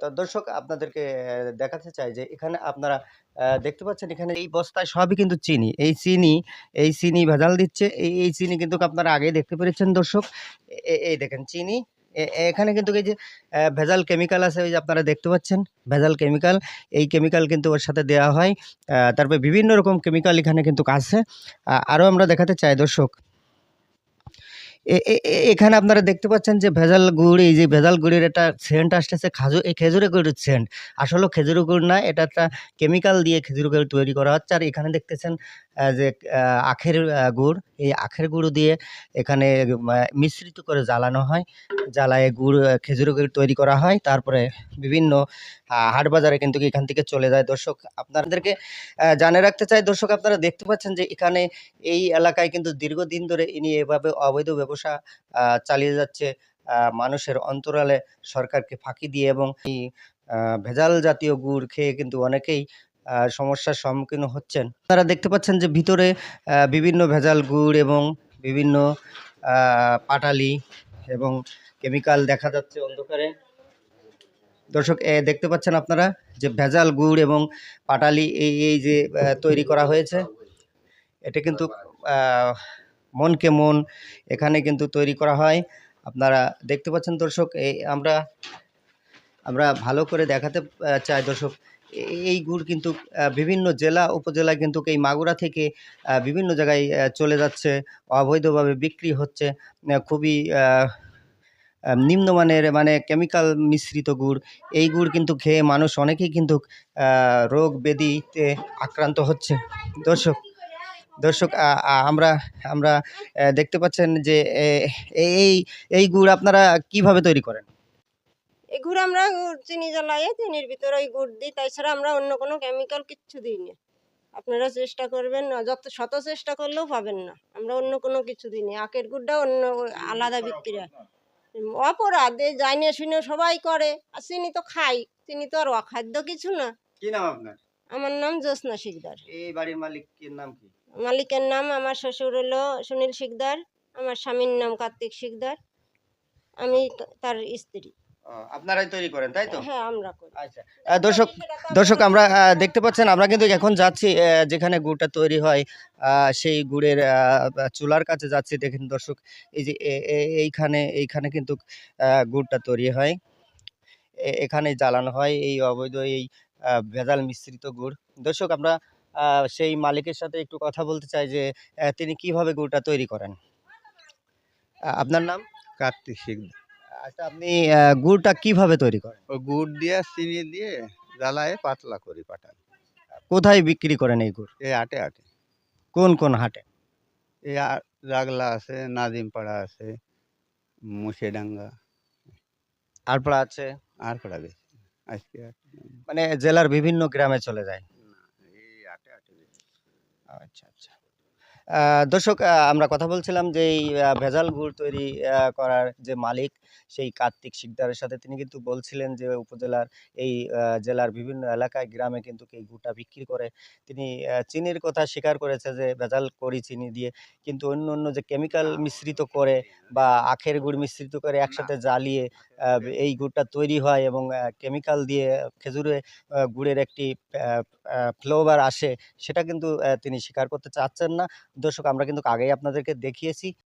তো দর্শক, আপনাদেরকে দেখাতে চাই যে এখানে আপনারা দেখতে পাচ্ছেন এখানে এই বস্তায় সবই কিন্তু চিনি। এই চিনি এই চিনি ভেজাল দিচ্ছে, এই এই চিনি কিন্তু আপনারা আগেই দেখতে পেরেছেন দর্শক। এই দেখেন চিনি এখানে কিন্তু এই যে ভেজাল কেমিক্যাল আছে, ওই যে আপনারা দেখতে পাচ্ছেন, ভেজাল কেমিক্যাল, এই কেমিক্যাল কিন্তু ওর সাথে দেওয়া হয়। তারপরে বিভিন্ন রকম কেমিক্যাল এখানে কিন্তু আছে। আরও আমরা দেখাতে চাই দর্শক। এখানে আপনারা দেখতে পাচ্ছেন যে ভেজাল গুড় এই যে ভেজাল গুড়ের একটা সেন্ট আসতেছে খাজু এই খেজুরের গুড়ের সেন্ট আসলে খেজুরের গুড় না এটা একটা কেমিক্যাল দিয়ে খেজুর গুড় তৈরি করা হচ্ছে। আর এখানে দেখতেছেন যে আখের গুড় এই আখের গুঁড়ো দিয়ে এখানে মিশ্রিত করে জ্বালানো হয়। জ্বালায় গুড় আহ, খেজুরের গুড় তৈরি করা হয়। তারপরে বিভিন্ন হাট বাজারে কিন্তু এখান থেকে চলে যায়। দর্শক আপনাদেরকে জানিয়ে রাখতে চাই দর্শক আপনারা দেখতে পাচ্ছেন যে এখানে এই এলাকায় কিন্তু দীর্ঘদিন ধরে ইনি এভাবে অবৈধ ব্যবসা আহ, চালিয়ে যাচ্ছে মানুষের অন্তরালে সরকারকে ফাঁকি দিয়ে এবং এই ভেজাল জাতীয় গুড় খেয়ে কিন্তু অনেকেই সমস্যার সম্মুখীন হচ্ছেন। তারা দেখতে পাচ্ছেন যে ভিতরে বিভিন্ন ভেজাল গুড় এবং বিভিন্ন পাটালি এবং কেমিক্যাল দেখা যাচ্ছে অন্ধকারে। দর্শক এ দেখতে পাচ্ছেন আপনারা যে ভেজাল গুড় এবং পাটালি এই এই যে তৈরি করা হয়েছে। এটা কিন্তু মনকে মন এখানে কিন্তু তৈরি করা হয়। আপনারা দেখতে পাচ্ছেন দর্শক, এই আমরা আমরা ভালো করে দেখাতে চাই দর্শক, এই গুড় কিন্তু বিভিন্ন জেলা উপজেলায় কিন্তু এই মাগুরা থেকে বিভিন্ন জায়গায় চলে যাচ্ছে, অবৈধভাবে বিক্রি হচ্ছে খুবই নিম্নমানের মানে কেমিক্যাল মিশ্রিত গুড়। এই গুড় কিন্তু খেয়ে মানুষ অনেকেই কিন্তু রোগ ব্যাধিতে আক্রান্ত হচ্ছে। দর্শক দর্শক আমরা আমরা দেখতে পাচ্ছেন যে এই এই গুড় আপনারা কীভাবে তৈরি করেন? এই গুড় আমরা চিনি জ্বালাই চিনির ভিতরে ওই গুড় দিই তাছাড়া আমরা অন্য কোনো কেমিক্যাল কিচ্ছু দিই না। আপনারা চেষ্টা করবেন না যত শত চেষ্টা করলেও পাবেন না। আমরা অন্য কোনো কিছু দিই না আখের গুড়টা অন্য আলাদা বিক্রি হয় অপরাধ এই জানিয়ে শুনে সবাই করে আর চিনি তো খাই চিনি তো আর অখাদ্য কিছু না। কি নাম আপনার? আমার নাম জ্যোৎস্না শিকদার। এই বাড়ির মালিকের নাম কি? মালিকের নাম আমার শ্বশুর হলো সুনীল শিকদার আমার স্বামীর নাম কার্তিক শিকদার আমি তার স্ত্রী। আপনারাই তৈরি করেন তাই তো? হ্যাঁ আমরা করি। আচ্ছা। দর্শক দর্শক আমরা দেখতে পাচ্ছেন আমরা কিন্তু এখন যাচ্ছি যেখানে গুড়টা তৈরি হয় সেই গুড়ের চুলার কাছে যাচ্ছি। দেখেন দর্শক এই যে এইখানে এইখানে কিন্তু গুড়টা তৈরি হয়। এখানে জ্বালানো হয় এই অবৈধ এই ভেজাল মিশ্রিত গুড়। দর্শক আমরা সেই মালিকের সাথে একটু কথা বলতে চাই যে তিনি কীভাবে গুড়টা তৈরি করেন? আপনার নাম? কার্তিক শিখবে আচ্ছা আপনি গুড়টা কীভাবে তৈরি করেন? ওই গুড় দিয়ে চিনি দিয়ে জ্বালায় পাতলা করি পাঠান। কোথায় বিক্রি করেন এই গুড়? এই আটে আটে কোন কোন হাটে? এই রাগলা আছে নাদিমপাড়া আছে মুশেডাঙ্গা। তারপর আছে? আর পাড়া বেশি। আজকে মানে জেলার বিভিন্ন গ্রামে চলে যায়। আচ্ছা আচ্ছা। দর্শক আমরা কথা বলছিলাম যে এই ভেজাল গুড় তৈরি করার যে মালিক সেই কার্তিক শিকদারের সাথে তিনি কিন্তু বলছিলেন যে উপজেলার এই জেলার বিভিন্ন এলাকায় গ্রামে কিন্তু এই গুড়টা বিক্রি করে। তিনি চিনির কথা স্বীকার করেছে যে ভেজাল করি চিনি দিয়ে কিন্তু অন্য অন্য যে কেমিক্যাল মিশ্রিত করে বা আখের গুড় মিশ্রিত করে একসাথে জ্বালিয়ে এই গুড়টা তৈরি হয় এবং কেমিক্যাল দিয়ে খেজুরে গুড়ের একটি ফ্লেভার আসে, সেটা কিন্তু তিনি স্বীকার করতে চাচ্ছেন না। দর্শক, আমরা কিন্তু আগেই আপনাদেরকে দেখিয়েছি।